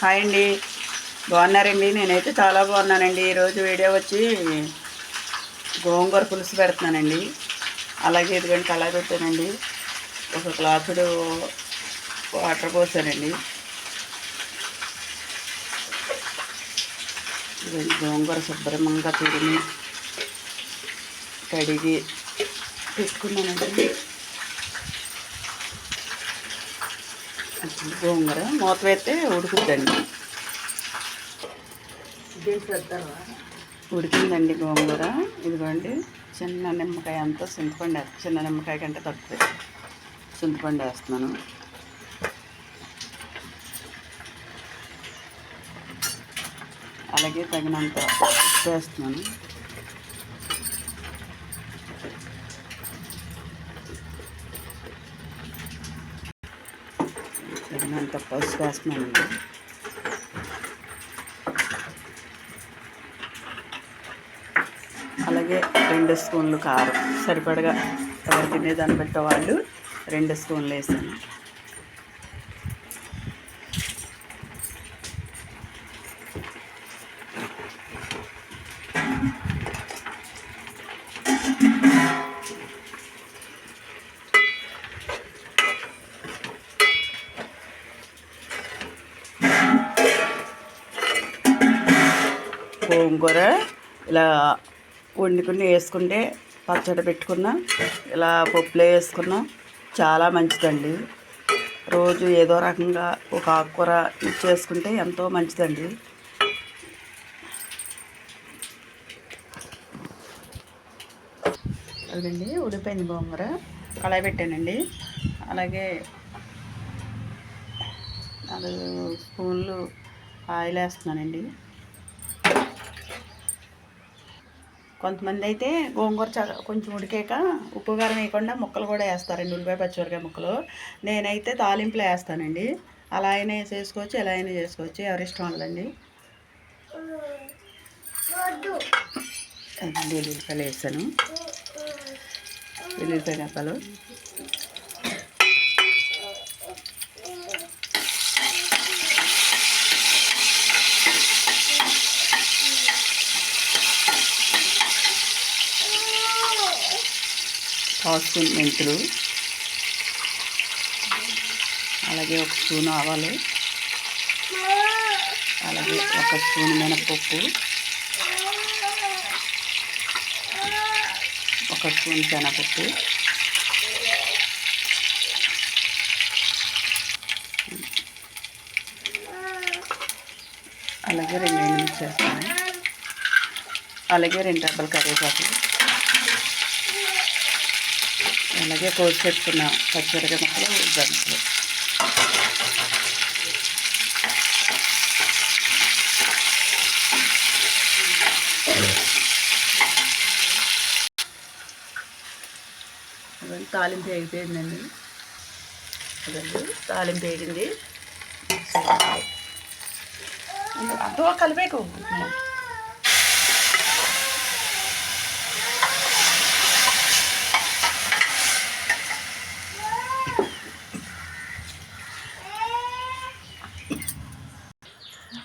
Hi అండి. బాగున్నారండి? నేనైతే చాలా బాగున్నానండి. ఈరోజు వీడియో వచ్చి గోంగూర పులుసు పెడుతున్నానండి. అలాగే ఇదిగంటే కళాయి పెట్టానండి. ఒక గ్లాసుడు వాటర్ పోసానండి. ఇదిగోండి గోంగూర శుభ్రంగా తిరిగి కడిగి పెట్టుకున్నానండి. గోంగూర మూత వేస్తే ఉడుకుద్దండి. ఉడికిందండి గోంగూర. ఇదిగోండి చిన్న నిమ్మకాయ అంతా చింతపండు వేస్తాను చిన్న నిమ్మకాయ కంటే తక్కువ. చింతపండు వేస్తున్నాను. అలాగే తగినంత వేస్తున్నాను. వేస్తున్నాను తగినంత పసుపు వేస్తున్నానండి. అలాగే రెండు స్పూన్లు కారం. సరిపడగా ఎవరు తినేదాన్ని బట్టి వాళ్ళు రెండు స్పూన్లు వేసాను గోంగూర ఇలా వండుకుని వేసుకుంటే పచ్చడి పెట్టుకున్నా ఇలా పప్పులో వేసుకున్నా చాలా మంచిదండి. రోజు ఏదో రకంగా ఒక ఆకుకూర ఇచ్చేసుకుంటే ఎంతో మంచిదండి. అదండి ఉడిపోయింది గోంగూర. కళాయి పెట్టానండి. అలాగే నాలుగు స్పూన్లు ఆయిల్ వేస్తున్నానండి కొంతమంది అయితే గోంగూర చ కొంచెం ఉడికాక ఉప్పు కారం వేయకుండా ముక్కలు కూడా వేస్తారండి ఉల్లిపాయ పచ్చిమిరకాయ ముక్కలు. నేనైతే తాలింపులో వేస్తానండి. అలా అయినా చేసుకోవచ్చు ఎలా అయినా చేసుకోవచ్చు. ఎవరి ఇష్టం వాళ్ళండి వెల్లుల్లిపాయలు వేసాను. వెల్లుల్లిపాయ ముక్కలు. పావు స్పూన్ మెంతులు అలాగే ఒక స్పూన్ ఆవాలు. అలాగే ఒక స్పూన్ మినపప్పు ఒక స్పూన్ శనగపప్పు. అలాగే రెండు ఎండుమిర్చి చేస్తాను అలాగే రెండు డబ్బలు కరివేపాకు. అలాగే కోసి పెట్టుకున్న పచ్చిమిరకాయ ముక్కలు దంచులు తాలింపు అయిపోయిందండి అదండి తాలింపు వేగింది. అదో కలిపేకు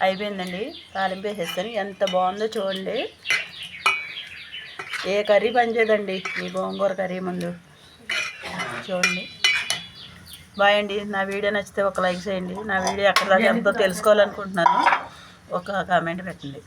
అయిపోయిందండి. తాలింపు వేసేస్తాను. ఎంత బాగుందో చూడండి. ఏ కర్రీ పనిచేయదండి? ఈ గోంగూర కర్రీ ముందు. చూడండి. బాయ్ అండి. నా వీడియో నచ్చితే ఒక లైక్ చేయండి. నా వీడియో ఎక్కడ ఎంతో తెలుసుకోవాలనుకుంటున్నాను. ఒక కామెంట్ పెట్టండి.